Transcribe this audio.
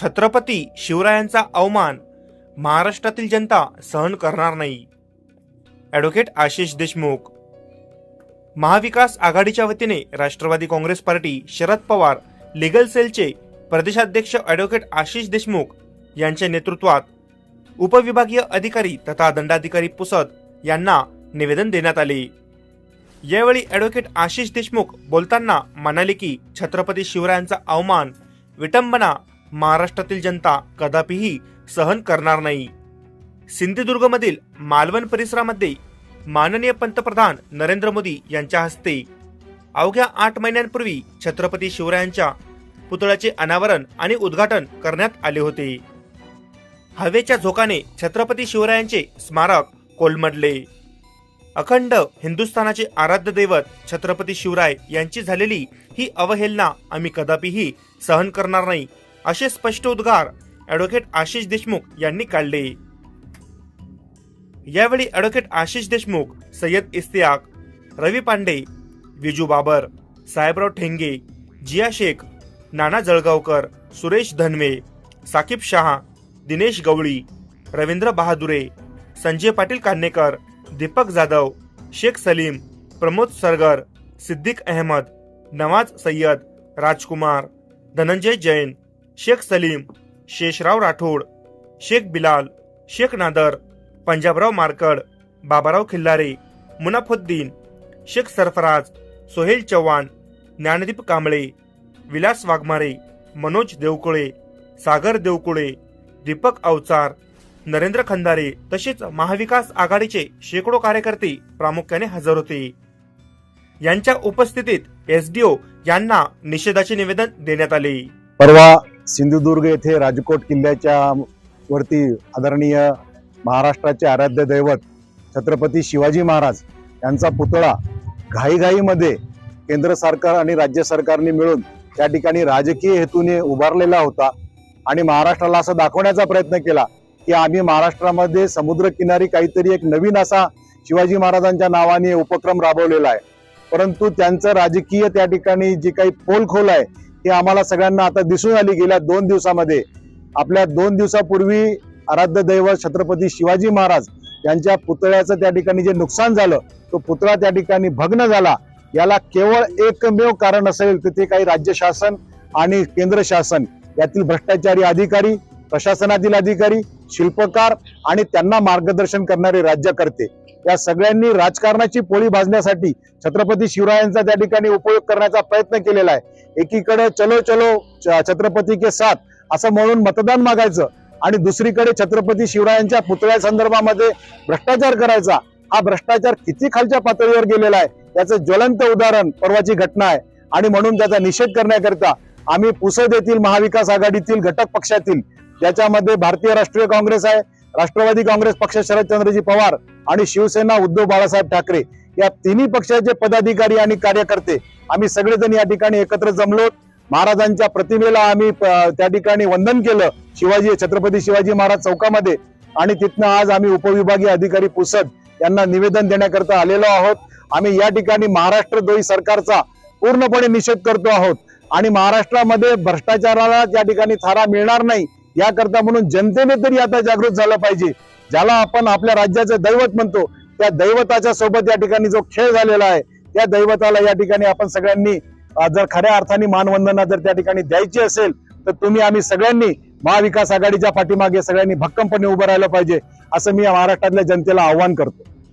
छत्रपती शिवरायांचा अवमान महाराष्ट्रातील जनता सहन करणार नाही. ॲडव्होकेट आशिष देशमुख. महाविकास आघाडीच्या वतीने Rashtravadi Congress party Sharad Pawar legal सेलचे प्रदेशाध्यक्ष ॲडव्होकेट आशिष देशमुख यांच्या नेतृत्वात उपविभागीय अधिकारी तथा दंडाधिकारी पुसद यांना निवेदन देण्यात आले. यावेळी ॲडव्होकेट आशिष देशमुख बोलताना म्हणाले की छत्रपती शिवरायांचा अवमान विटंबना महाराष्ट्रातील जनता कदापिही सहन करणार नाही. सिंधुदुर्गमधील मालवण परिसरामध्ये माननीय पंतप्रधान नरेंद्र मोदी यांच्या हस्ते अवघ्या आठ महिन्यांपूर्वी छत्रपती शिवरायांच्या पुतळ्याचे अनावरण आणि उद्घाटन करण्यात आले होते. हवेच्या झोकाने छत्रपती शिवरायांचे स्मारक कोलमडले. अखंड हिंदुस्थानाचे आराध्य दैवत छत्रपती शिवराय यांची झालेली ही अवहेलना आम्ही कदापिही सहन करणार नाही. असे स्पष्ट उद्गार ॲडव्होकेट आशिष देशमुख यांनी काढले. यावेळी ॲडव्होकेट आशिष देशमुख सय्यद इस्तियाक रवी पांडे विजू बाबर साहेबराव ठेंगे जिया शेख नाना जळगावकर सुरेश धनवे साकीब शहा दिनेश गवळी रवींद्र बहादुरे संजय पाटील कान्हेकर दीपक जाधव शेख सलीम प्रमोद सरगर सिद्दीक अहमद नवाज सय्यद राजकुमार धनंजय जैन शेख सलीम शेषराव राठोड शेख बिलाल शेख नादर पंजाबराव मारकड बाबाराव खिल्लारे मुनाफुद्दीन शेख सरफराज सोहेल चव्हाण ज्ञानदीप कांबळे विलास वाघमारे मनोज देवकुळे सागर देवकुळे दीपक अवचार नरेंद्र खंदारे तसेच महाविकास आघाडीचे शेकडो कार्यकर्ते प्रामुख्याने हजर होते. यांच्या उपस्थितीत एसडीओ यांना निषेधाचे निवेदन देण्यात आले. परवा सिंधुदुर्ग येथे राजकोट किल्ल्याच्या वरती आदरणीय महाराष्ट्राचे आराध्य दैवत छत्रपती शिवाजी महाराज यांचा पुतळा घाईघाईमध्ये केंद्र सरकार आणि राज्य सरकारने मिळून त्या ठिकाणी राजकीय हेतूने उभारलेला होता. आणि महाराष्ट्राला असं दाखवण्याचा प्रयत्न केला की आम्ही महाराष्ट्रामध्ये समुद्रकिनारी काहीतरी एक नवीन असा शिवाजी महाराजांच्या नावाने उपक्रम राबवलेला आहे. परंतु त्यांचं राजकीय त्या ठिकाणी जी काही पोलखोल आहे हे आम्हाला सगळ्यांना आता दिसून आली गेल्या दोन दिवसामध्ये. आपल्या दोन दिवसापूर्वी आराध्य दैवत छत्रपती शिवाजी महाराज यांच्या पुतळ्याचं त्या ठिकाणी जे नुकसान झालं तो पुतळा त्या ठिकाणी भग्न झाला. याला केवळ एकमेव कारण असेल तिथे ते काही राज्य शासन आणि केंद्र शासन. यातील भ्रष्टाचारी अधिकारी प्रशासनातील अधिकारी शिल्पकार आणि त्यांना मार्गदर्शन करणारे राज्यकर्ते. या सगळ्यांनी राजकारणाची पोळी भाजण्यासाठी छत्रपती शिवरायांचा त्या ठिकाणी उपयोग करण्याचा प्रयत्न केलेला आहे. एकीकडे चलो चलो छत्रपती के साथ असं म्हणून मतदान मागायचं आणि दुसरीकडे छत्रपती शिवरायांच्या पुतळ्या संदर्भामध्ये भ्रष्टाचार करायचा. हा भ्रष्टाचार किती खालच्या पातळीवर गेलेला आहे याचं ज्वलंत उदाहरण परवाची घटना आहे. आणि म्हणून त्याचा निषेध करण्याकरिता आम्ही पुसद येथील महाविकास आघाडीतील घटक पक्षातील ज्याच्यामध्ये भारतीय राष्ट्रीय काँग्रेस आहे राष्ट्रवादी काँग्रेस पक्ष शरदचंद्रजी पवार आणि शिवसेना उद्धव बाळासाहेब ठाकरे या तिन्ही पक्षाचे पदाधिकारी आणि कार्यकर्ते आम्ही सगळेजण या ठिकाणी एकत्र जमलो. महाराजांच्या प्रतिमेला आम्ही त्या ठिकाणी वंदन केलं. शिवाजी छत्रपती शिवाजी महाराज चौकामध्ये. आणि तिथनं आज आम्ही उपविभागीय अधिकारी पुसद यांना निवेदन देण्याकरता आलेलो आहोत. आम्ही या ठिकाणी महाराष्ट्र द्रोही सरकारचा पूर्णपणे निषेध करतो आहोत. आणि महाराष्ट्रामध्ये भ्रष्टाचाराला त्या ठिकाणी थारा मिळणार नाही. याकरता म्हणून जनतेने तरी आता जागृत झालं पाहिजे. ज्याला आपण आपल्या राज्याचं दैवत म्हणतो त्या दैवताच्या सोबत या ठिकाणी जो खेळ झालेला आहे त्या दैवताला या ठिकाणी आपण सगळ्यांनी जर खऱ्या अर्थाने मानवंदना जर त्या ठिकाणी द्यायची असेल तर तुम्ही आम्ही सगळ्यांनी महाविकास आघाडीच्या पाठीमागे सगळ्यांनी भक्कमपणे उभं राहिलं पाहिजे असं मी या महाराष्ट्रातल्या जनतेला आव्हान करतो.